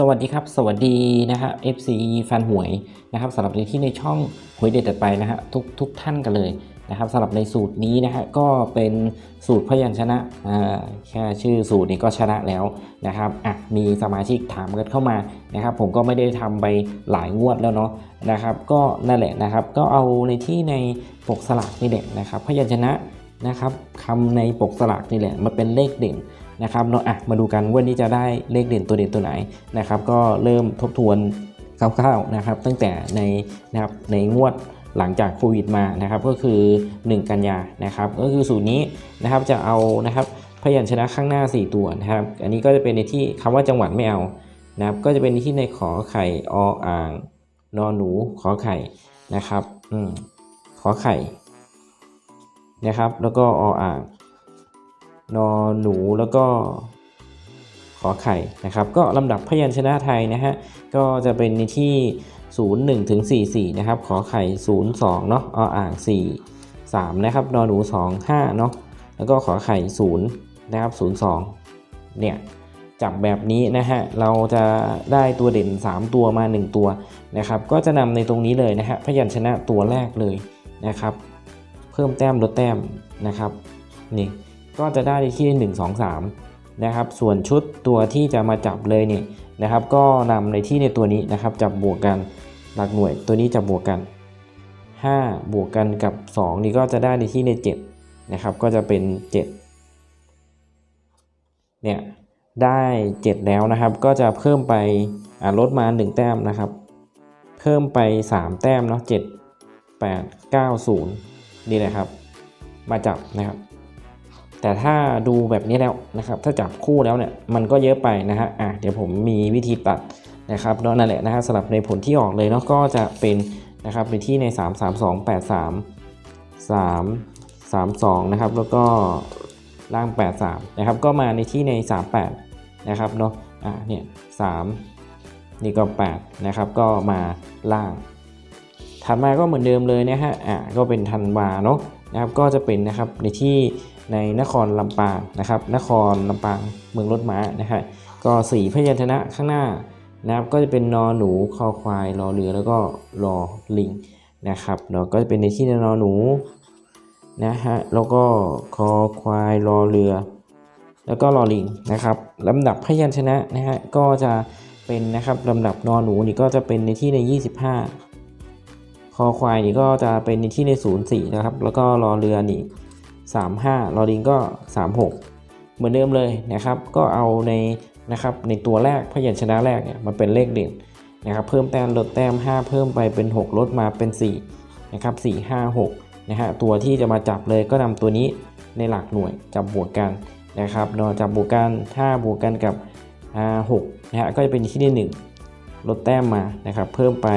สวัสดีครับ สวัสดีนะฮะ FC แฟนหวยนะครับสำหรับในที่ในช่องหวยเด็ดตัดไปนะฮะทุกทุกท่านกันเลยนะครับสำหรับในสูตรนี้นะฮะก็เป็นสูตรพยัญชนะอ่าแค่ชื่อสูตรนี้ก็ชนะแล้วนะครับอะมีสมาชิกถามกันเข้ามานะครับ ผมก็ไม่ได้ทำไปหลายงวดแล้วเนาะนะครับ ก็นั่นแหละนะครับ ก็เอาในที่ในปกสลากนี่แหละนะครับ พยัญชนะนะครับคำในปกสลากนี่แหละมาเป็นเลขเด่น นะครับเนาะอะมาดูกันวันนี้จะได้เลขเด่นตัวเด่นตัวไหนนะครับก็เริ่มทบทวนคร่าวๆนะครับ ตั้งแต่ในนะครับในงวดหลังจากโควิดมานะครับก็คือ 1 กันยานะครับก็คือสูตรนี้นะครับจะเอานะครับพยัญชนะข้างหน้า 4 ตัวนะครับ อันนี้ก็จะเป็นในที่คำว่าจังหวัดไม่เอานะครับก็จะเป็นในที่ในขอไข่ออ่างนอนหนูขอไข่นะครับอืมขอไข่นะครับ แล้วก็ออ่าง นอหนูแล้วก็ขอไข่นะครับ ก็ลำดับพยัญชนะไทยนะฮะก็จะเป็นในที่ 0 1ถึง44 นะครับ ขอไข่ 0 2 เนาะออ่าง 4 3 นะครับนอหนู 2 5 เนาะแล้วก็ขอไข่ 0 นะครับ 0 2 เนี่ยจับแบบนี้นะฮะ เราจะได้ตัวเด่น 3 ตัวมา 1 ตัวนะครับ ก็จะนำในตรงนี้เลยนะฮะพยัญชนะตัวแรกเลยนะครับ เพิ่มแต้มลดแต้มนะครับนี่ ก็จะได้ที่1 2 3นะครับ ส่วนชุดตัวที่จะมาจับเลยเนี่ยนะครับ ก็นำในที่ในตัวนี้นะครับ จับบวกกันหลักหน่วยตัวนี้จะบวกกัน 5 บวกกันกับ 2 นี่ก็จะได้ในที่ใน7นะครับ ก็จะเป็น 7 เนี่ยได้ 7 แล้วนะครับ ก็จะเพิ่มไปลดมา 1 แต้มนะครับ เพิ่มไป 3 แต้มเนาะ7 8 9 0 นี่แหละครับ มาจับนะครับ แต่ถ้าดูแบบนี้แล้วนะครับถ้าจับคู่แล้วเนี่ยมันก็เยอะไปนะฮะอะเดี๋ยวผมมีวิธีตัดนะครับเนาะนั่นแหละนะฮะสำหรับในผลที่ออกเลยเนาะก็จะเป็นนะครับในที่ใน 3 3 2 8 3 3 3 2นะครับแล้วก็ล่าง 8 3นะครับก็มาในที่ใน 3 8นะครับเนาะอะเนี่ย3นี่ก็8นะครับก็มาล่างถัดมาก็เหมือนเดิมเลยนะฮะอะก็เป็นธันวาเนาะนะครับก็จะเป็นนะครับในที่ ในนครลำปางนะครับ นครลำปางเมืองรถม้านะฮะก็สีพยัญชนะข้างหน้านะครับก็จะเป็นนอหนูคอควายรอเรือแล้วก็รอลิงนะครับเนาะก็จะเป็นในที่นอหนูนะฮะแล้วก็คอควายรอเรือ แล้วก็รอลิงนะครับลำดับพยัญชนะนะฮะก็จะเป็นนะครับลำดับนอหนูนี่ก็จะเป็นในที่ใน 25คอควายนี่ก็จะเป็นในที่ใน 04 นะครับ แล้วก็รอเรือนี่ 35รอลิงก็ 36 เหมือนเดิมเลยนะครับ ก็เอาในนะครับในตัวแรกพยัญชนะแรกเนี่ยมาเป็นเลขเด่นนะครับ เพิ่มแต้มลดแต้ม 5 เพิ่มไปเป็น 6 ลดมาเป็น4นะครับ4 5 6นะฮะตัวที่จะมาจับเลยก็นำตัวนี้ในหลักหน่วยจับบวกกันนะครับเนาะจับบวกกันถ้าบวกกันกับ6นะฮะก็จะเป็นที่ที่1ลดแต้มมานะครับ เพิ่มไป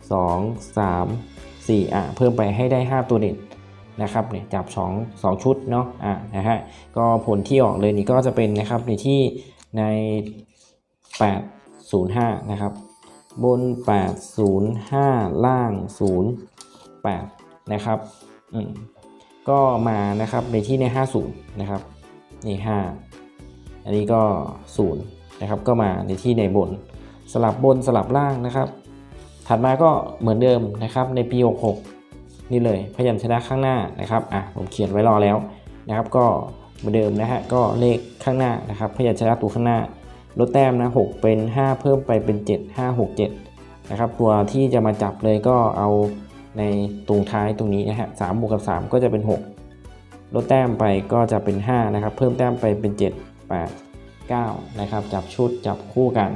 2 3 4อะเพิ่มไปให้ได้ 5 ตัวเด่น นะครับเนี่ยจับ2 2ชุดเนาะอะนะฮะก็ผลที่ออกเลยนี่ก็จะเป็นนะครับในที่ใน 805 นะครับ บน 805 ล่าง 08 นะครับอืมก็มานะครับในที่ใน 50 นะครับนี่5อันนี้ก็ 0 นะครับ ก็มาในที่ในบน สลับบนสลับล่างนะครับ ถัดมาก็เหมือนเดิมนะครับในปี 66 นี่เลยพยัญชนะข้างหน้านะครับอะผมเขียนไว้รอแล้วนะครับ ก็เหมือนเดิมนะฮะก็เลขข้างหน้านะครับ พยัญชนะตัวข้างหน้า ลดแต้มนะ6เป็น 5 เพิ่มไปเป็น 7 5 6 7นะครับตัวที่จะมาจับเลยก็เอาในตรงท้ายตรงนี้นะฮะ3บวกกับ 3 ก็จะเป็น 6 ลดแต้มไปก็จะเป็น 5 นะครับ เพิ่มแต้มไปเป็น 7 8 9 นะครับ จับชุดจับคู่กัน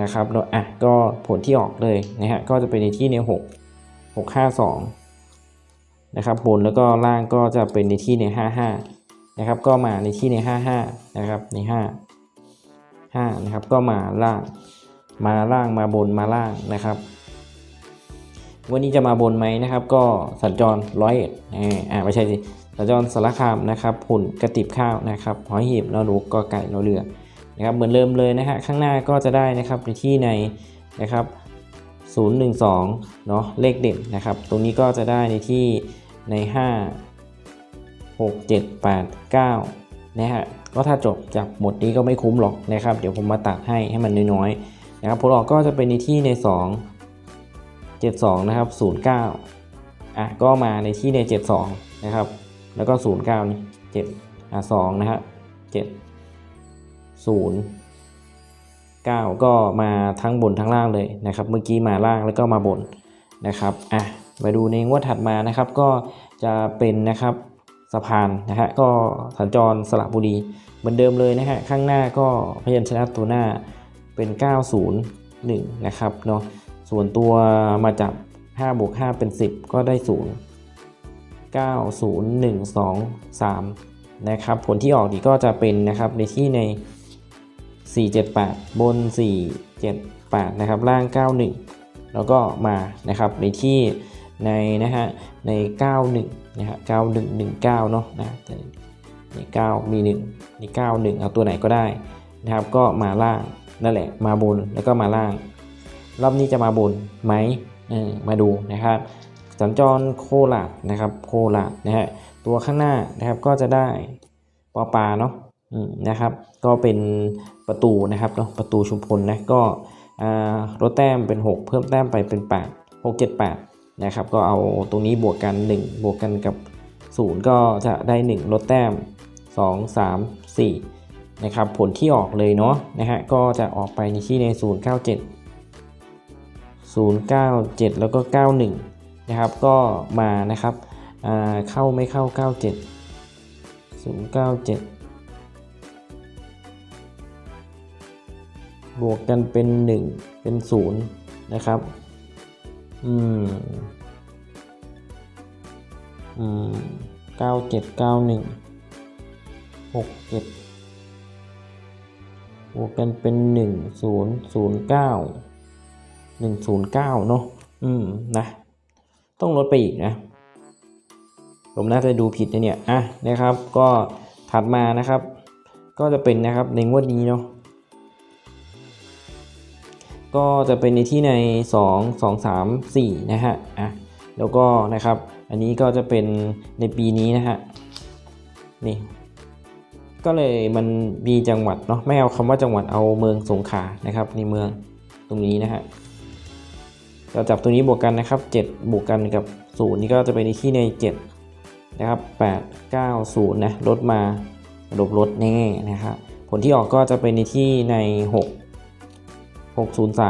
นะครับแล้วอะก็ผลที่ออกเลยนะฮะก็จะเป็นในที่ใน 6 6 5 2 นะครับบนแล้วก็ล่างก็จะเป็นในที่ใน 5 5 นะครับ ก็มาในที่ใน 5 5 นะครับใน 5 5 นะครับ ก็มาล่าง มาล่างมาบนมาล่างนะครับ วันนี้จะมาบนไหมนะครับ ก็สัญจรร้อยเอ็ดอ่าไม่ใช่สิสัญจรสารคามนะครับหุ่นกระติบข้าวนะครับหอยหีบนอหนูกอไก่นอเรือนะครับเหมือนเริ่มเลยนะฮะข้างหน้าก็จะได้นะครับในที่ในนะครับ012เนาะเลขเด่นนะครับ ตรงนี้ก็จะได้ในที่ ใน 5 6 7 8 9นะฮะก็ถ้าจบจากหมดนี้ก็ไม่คุ้มหรอกนะครับ เดี๋ยวผมมาตัดให้ให้มันน้อยๆนะครับผลออกก็จะเป็นในที่ใน 2 72 นะครับ 09 อะก็มาในที่ใน 72 นะครับ แล้วก็ 09นี่7อะ2นะฮะ7 0 9 ก็มาทั้งบนทั้งล่างเลยนะครับ เมื่อกี้มาล่างแล้วก็มาบนนะครับ อะ มาดูในงวดถัดมานะครับ ก็จะเป็นนะครับสะพานนะฮะก็สัญจรสระบุรีเหมือนเดิมเลยนะฮะข้างหน้าก็พยัญชนะตัวหน้าเป็น 901 นะครับเนาะส่วนตัวมาจับ5บวก5เป็น 10 ก็ได้ 0 9 0 1 2 3 นะครับผลที่ออกดีก็จะเป็นนะครับในที่ใน 478 บน 478 นะครับล่าง 91 แล้วก็มานะครับในที่ ในนะฮะใน 91นะฮะ9119 เนาะนะแต่นี่9มี1นี่91 เอาตัวไหนก็ได้นะครับก็มาล่างนั่นแหละมาบนแล้วก็มาล่าง รอบนี้จะมาบนไหมมาดูนะครับสัญจรโคราชนะครับโคราชนะฮะตัวข้างหน้านะครับก็จะได้ปอปลาเนาะนะครับ ก็เป็นประตูนะครับเนาะประตูชุมพลนะก็ลดแต้มเป็น 6 เพิ่มแต้มไปเป็น 8 6 7 8 นะครับ ก็เอาตรงนี้บวกกัน 1 บวกกันกับ 0 ก็จะได้ 1 ลดแต้ม 2 3 4 นะครับ ผลที่ออกเลยเนาะนะฮะก็จะออกไปในที่ใน 097 097 แล้วก็ 91 นะครับ ก็มานะครับเข้าไม่เข้า 97 097บวกกันเป็น 1 เป็น 0 นะครับ อืม อืม97 91 67บวกกันเป็น1 0 0 9 109เนาะอืมนะ ต้องลดไปอีกนะ ผมน่าจะดูผิดนะเนี่ย อะนะครับ ก็ถัดมานะครับ ก็จะเป็นนะครับในงวดนี้เนาะ ก็จะเป็นในที่ใน 2 2 3 4 นะฮะอะแล้วก็นะครับ อันนี้ก็จะเป็นในปีนี้นะฮะนี่ก็เลยมันมีจังหวัดเนาะไม่เอาคำว่าจังหวัดเอาเมืองสงขลานะครับในเมืองตรงนี้นะฮะเราจับตัวนี้บวกกันนะครับ 7 บวกกันกับ 0 นี่ก็จะเป็นในที่ใน 7 นะครับ 8 9 0 นะลดมาลบลดแน่นะครับผลที่ออกก็จะเป็นในที่ใน 6 603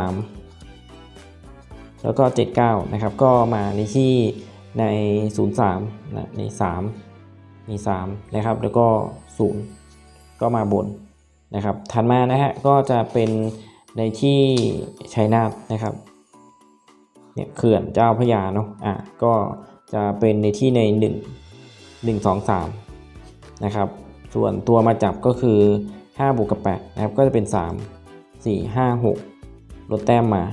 แล้วก็ 79 นะครับ ก็มาในที่ใน 03นะใน 3 มี 3 นะครับ แล้วก็ 0 ก็มาบนนะครับ ถัดมานะฮะ ก็จะเป็นในที่ชัยนาทนะครับ เนี่ยเขื่อนเจ้าพระยาเนาะ อะ ก็จะเป็นในที่ใน 1 1 2 3 นะครับ ส่วนตัวมาจับก็คือ 5 บวกกับ 8 นะครับ ก็จะเป็น 3 4 5 6 ลดแต้มมา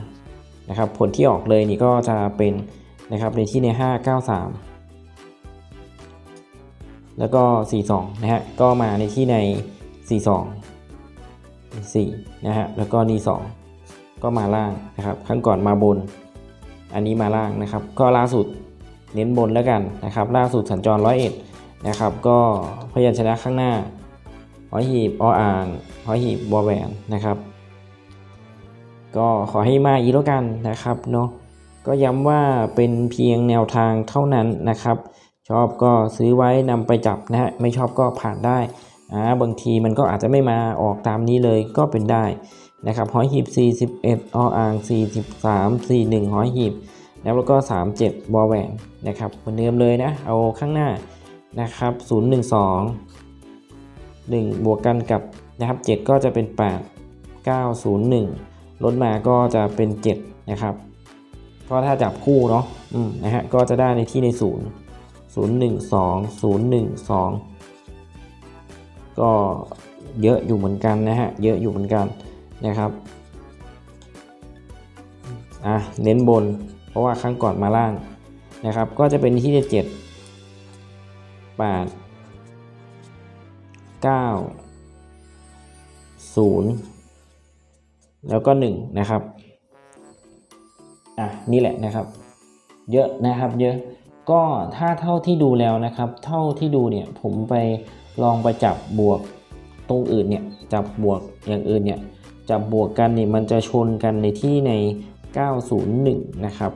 นะครับผลที่ออกเลยนี่ก็จะเป็นนะครับในที่ใน 5 9 3 แล้วก็ 4 2 นะฮะก็มาในที่ใน 4 2 4 นะฮะแล้วก็นี่2ก็มาล่างนะครับข้างก่อนมาบน อันนี้มาล่างนะครับ ก็ล่าสุดเน้นบนแล้วกันนะครับ ล่าสุดสัญจรร้อยเอ็ดนะครับ ก็พยัญชนะข้างหน้าหอยหีบออ่างหอยหีบบอแหวนนะครับ ก็ขอให้มาอีกแล้วกันนะครับเนาะก็ย้ำว่าเป็นเพียงแนวทางเท่านั้นนะครับ ชอบก็ซื้อไว้นำไปจับนะฮะไม่ชอบก็ผ่านได้อ่าบางทีมันก็อาจจะไม่มาออกตามนี้เลยก็เป็นได้นะครับหอยหีบ 41ออ่าง 43 41หอยหีบแล้วก็ 37บอแหวนนะครับเหมือนเดิมเลยนะ เอาข้างหน้านะครับ012 1 บวกกันกับนะครับ 7 ก็จะเป็น 8 901 ลดมาก็จะเป็น 7 นะครับก็ถ้าจับคู่เนาะนะฮะก็จะได้ในที่ใน 0 0 1 2 0 1 2 ก็เยอะอยู่เหมือนกันนะฮะเยอะอยู่เหมือนกันนะครับอะเน้นบน เพราะว่าครั้งก่อนมาล่างนะครับ ก็จะเป็นที่เจ็ดแปดเก้าศูนย์ แล้วก็หนึ่งนะครับอะนี่แหละนะครับ เยอะนะครับเยอะก็ถ้าเท่าที่ดูแล้วนะครับ เท่าที่ดูเนี่ยผมไปลองไปจับบวกตรงอื่นเนี่ยจับบวกอย่างอื่นเนี่ยจับบวกกันเนี่ยมันจะชนกันในที่ใน 901 นะครับ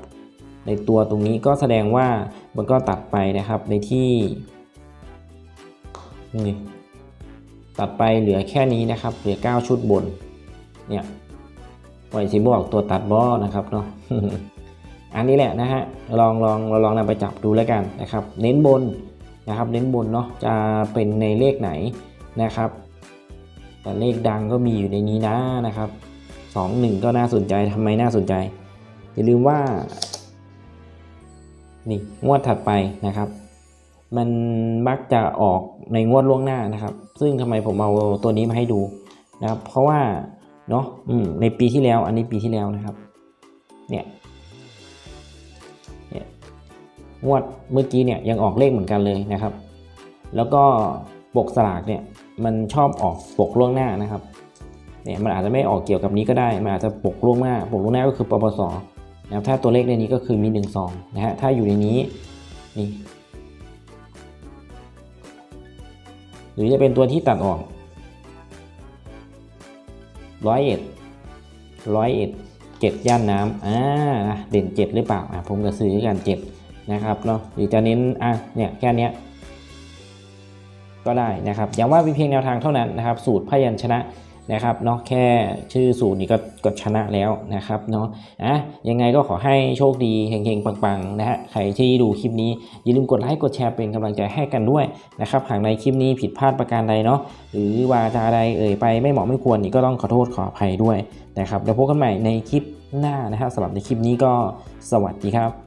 ในตัวตรงนี้ก็แสดงว่ามันก็ตัดไปนะครับในที่นี่ตัดไปเหลือแค่นี้นะครับ เหลือ 9 ชุดบนเนี่ย ปล่อยสีบอกตัวตัดบอนะครับเนาะอันนี้แหละนะฮะลองลองเราลองนำไปจับดูแล้วกันนะครับ เน้นบนนะครับเน้นบนเนาะจะเป็นในเลขไหนนะครับ แต่เลขดังก็มีอยู่ในนี้นะนะครับสองหนึ่งก็น่าสนใจทำไมน่าสนใจอย่าลืมว่านี่งวดถัดไปนะครับ มันมักจะออกในงวดล่วงหน้านะครับ ซึ่งทำไมผมเอาตัวนี้มาให้ดูนะครับ เพราะว่า เนาะอืมในปีที่แล้ว อันนี้ปีที่แล้วนะครับ เนี่ยเนี่ยงวดเมื่อกี้เนี่ยยังออกเลขเหมือนกันเลยนะครับ แล้วก็ปกสลากเนี่ยมันชอบออกปกล่วงหน้านะครับเนี่ยมันอาจจะไม่ออกเกี่ยวกับนี้ก็ได้มันอาจจะปกล่วงหน้า ปกล่วงหน้าก็คือปปสนะครับถ้าตัวเลขในนี้ก็คือมี1 2นะฮะถ้าอยู่ในนี้นี่หรือจะเป็นตัวที่ตัดออก ร้อยเอ็ดร้อยเอ็ดเจ็ดย่านน้ำอ่าเด่นเจ็ดหรือเปล่าอะผมก็ซื้อกันเจ็ดนะครับเนาะหรือจะเน้นอะเนี่ยแค่เนี้ยก็ได้นะครับย้ำว่าเป็นเพียงแนวทางเท่านั้นนะครับ สูตรพยัญชนะ นะครับเนาะแค่ชื่อสูตรนี้ก็กชนะแล้วนะครับเนาะอะยังไงก็ขอให้โชคดีเฮงๆ ปังๆนะฮะใครที่ดูคลิปนี้อย่าลืมกดไลค์กดแชร์เป็นกำลังใจให้กันด้วยนะครับหากในคลิปนี้ผิดพลาดประการใดเนาะหรือวาจาใดเอ่ยไปไม่เหมาะไม่ควรนี่ก็ต้องขอโทษขออภัยด้วยนะครับแล้วพบกันใหม่ในคลิปหน้านะครับสำหรับในคลิปนี้ก็สวัสดีครับ